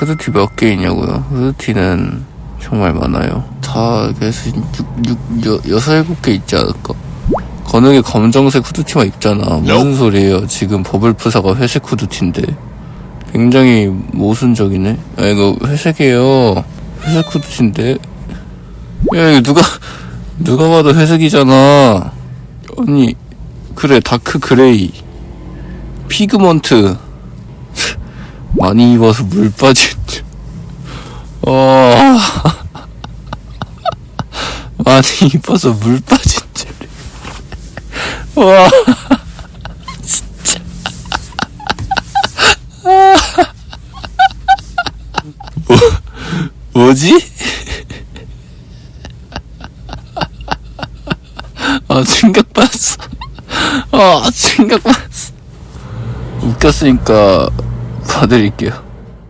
후드티 몇 개 있냐고요? 후드티는 정말 많아요. 다 그래서 6, 6, 6, 7개 있지 않을까? 건욱이 검정색 후드티만 입잖아. 무슨 소리예요? 지금 버블프사가 회색 후드티인데. 굉장히 모순적이네. 아, 이거 회색이에요. 회색 후드티인데. 야, 이거 누가, 누가 봐도 회색이잖아. 아니, 그래, 다크 그레이. 피그먼트. 많이 입어서 물 빠진. 줄. 어. 많이 입어서 물 빠진 줄. 와. 진짜. 뭐, 뭐지? 아, 충격 받았어. 아, 충격 받았어. 웃겼으니까 봐드릴게요.